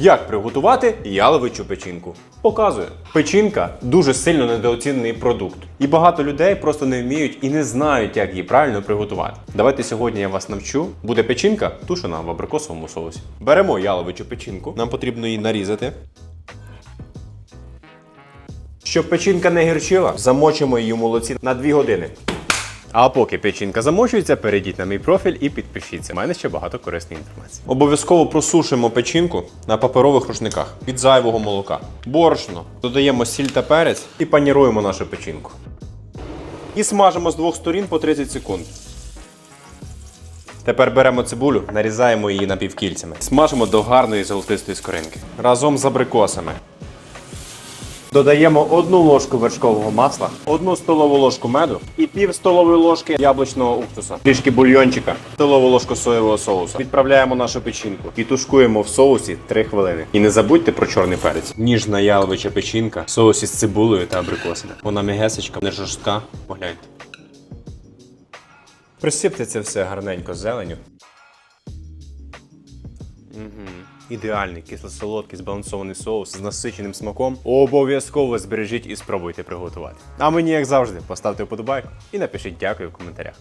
Як приготувати яловичу печінку? Показую. Печінка дуже сильно недооцінений продукт. І багато людей просто не вміють і не знають, як її правильно приготувати. Давайте сьогодні я вас навчу. Буде печінка тушена в абрикосовому соусі. Беремо яловичу печінку. Нам потрібно її нарізати. Щоб печінка не гірчила, замочимо її в молоці на 2 години. А поки печінка замочується, перейдіть на мій профіль і підпишіться. У мене ще багато корисної інформації. Обов'язково просушимо печінку на паперових рушниках від зайвого молока. Борошно. Додаємо сіль та перець і паніруємо нашу печінку. І смажимо з двох сторін по 30 секунд. Тепер беремо цибулю, нарізаємо її напівкільцями. Смажимо до гарної золотистої скоринки. Разом з абрикосами. Додаємо одну ложку вершкового масла, одну столову ложку меду і пів столової ложки яблучного уксуса, трішки бульйончика, столову ложку соєвого соусу. Відправляємо нашу печінку і тушкуємо в соусі 3 хвилини. І не забудьте про чорний перець. Ніжна яловича печінка, в соусі з цибулею та абрикосами. Вона м'ягесечка, не жорстка. Погляньте. Присипте це все гарненько з Ідеальний кисло-солодкий збалансований соус з насиченим смаком. Обов'язково збережіть і спробуйте приготувати. А мені, як завжди, поставте вподобайку і напишіть дякую в коментарях.